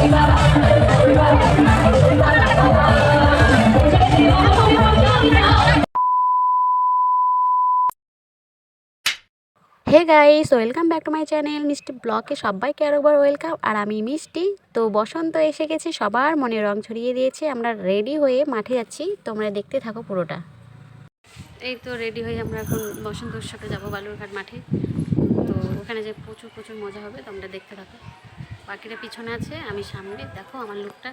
Hey guys, welcome back to my channel মিষ্টি ব্লকে সবাইকে আরেকবার ওয়েলকাম। আর আমি মিষ্টি। তো বসন্ত এসে গেছে, সবার মনে রং ছড়িয়ে দিয়েছে। আমরা রেডি হয়ে মাঠে যাচ্ছি। তোমরা দেখতে থাকো পুরোটা। এই তো রেডি হয়ে আমরা এখন বসন্ত উৎসবে যাব, বালুরঘাট মাঠে। তো ওখানে যে প্রচুর প্রচুর মজা হবে, তোমরা দেখতে থাকো। বাকিটা পিছনে আছে, আমি সামনে। দেখো আমার লুকটা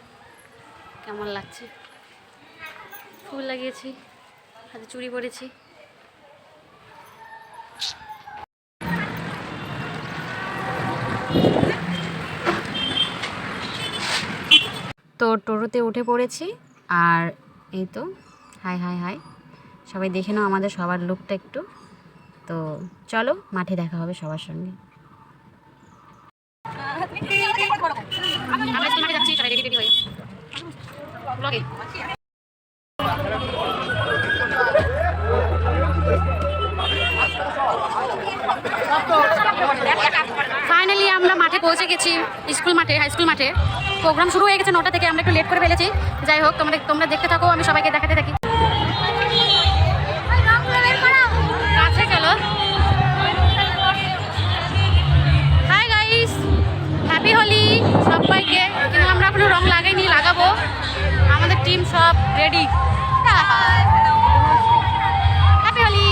কেমন লাগছে। ফুল লাগিয়েছি, হাতে চুড়ি পরেছি। তো টোটোতে উঠে পড়েছি, আর এই তো, হাই হাই হাই। সবাই দেখে নাও আমাদের সবার লুকটা একটু। তো চলো, মাঠে দেখা হবে সবার সঙ্গে। ফাইনালি আমরা মাঠে পৌঁছে গেছি, স্কুল মাঠে হাই স্কুল মাঠে। প্রোগ্রাম শুরু হয়ে গেছে নটা থেকে, আমরা একটু লেট করে ফেলেছি। যাই হোক, তোমরা তোমরা দেখতে থাকো, আমি সবাইকে দেখাতে থাকি। এখনও রং লাগাইনি লাগাবো। আমাদের টিম সব রেডি হ্যাপি হোলি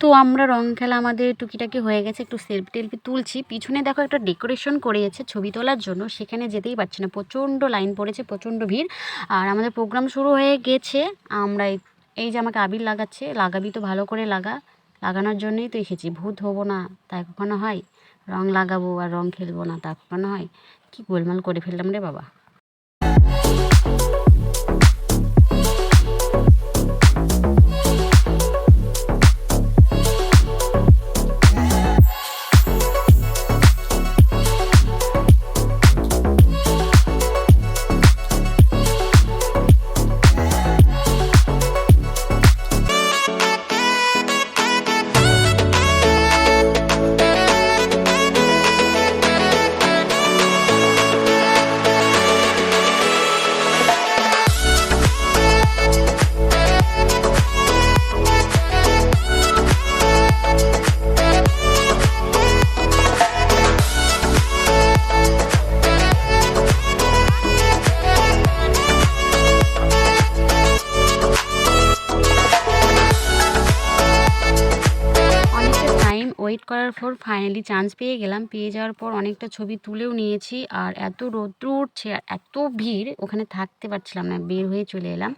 তো আমরা রং খেলা আমাদের টুকিটাকি হয়ে গেছে একটু সেলফি টেলফি তুলছি। পিছনে দেখো একটা ডেকোরেশন করেছে ছবি তোলার জন্য সেখানে যেতেই পারছি না। প্রচণ্ড লাইন পড়েছে প্রচণ্ড ভিড়। আর আমাদের প্রোগ্রাম শুরু হয়ে গেছে। আমরা এই- এই যে আমাকে আবির লাগাচ্ছে লাগাবি তো ভালো করে লাগা। লাগানোর জন্যই তো এসেছি ভূত হব না, তাই কখনো হয়? রং লাগাবো আর রং খেলব না, তা কখনো হয়? কি গোলমাল করে ফেললাম রে বাবা। করার পর ফাইনালি চান্স পেয়ে গেলাম। পেয়ে যাওয়ার পর অনেকটা ছবি তুলেও নিয়েছি আর এত রৌদ্র উঠছে আর এত ভিড়, ওখানে থাকতে পারছিলাম না, বের হয়ে চলে এলাম।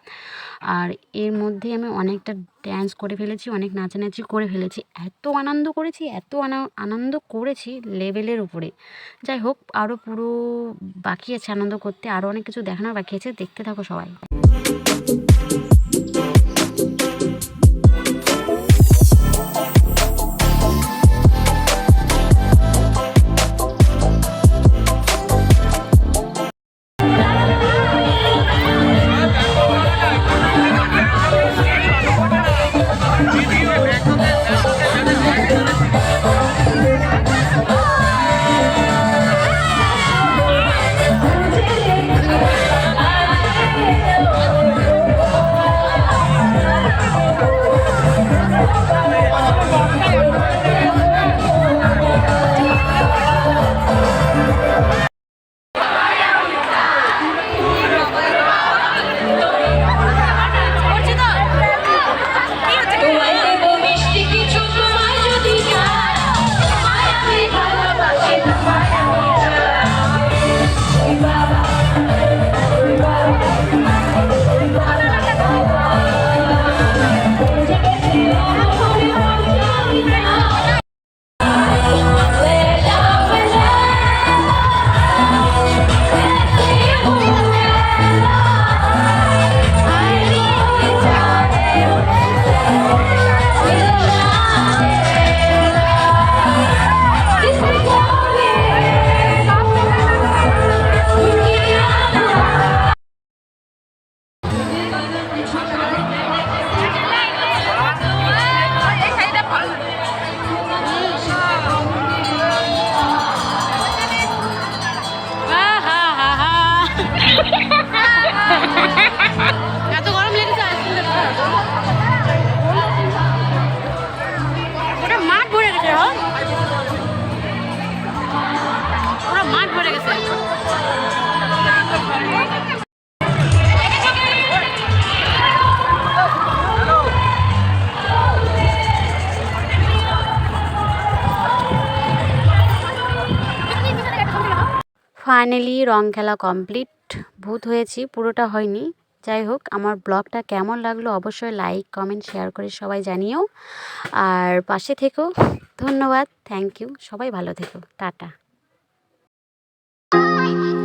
আর এর মধ্যে আমি অনেকটা ড্যান্স করে ফেলেছি, অনেক নাচানাচি করে ফেলেছি। এত আনন্দ করেছি, এত আনা- আনন্দ করেছি লেভেলের উপরে। যাই হোক আরও পুরো বাকি আছে আনন্দ করতে আরও অনেক কিছু দেখানোর বাকি আছে, দেখতে থাকো সবাই। ফাইনালি রং খেলা কমপ্লিট। ভূত হয়েছি, পুরোটা হয়নি। যাই হোক, আমার ব্লগটা কেমন লাগল অবশ্যই লাইক, কমেন্ট, শেয়ার করে সবাই জানিও। আর পাশে থেকো। ধন্যবাদ। Thank you. সবাই ভালো থেকো। টাটা।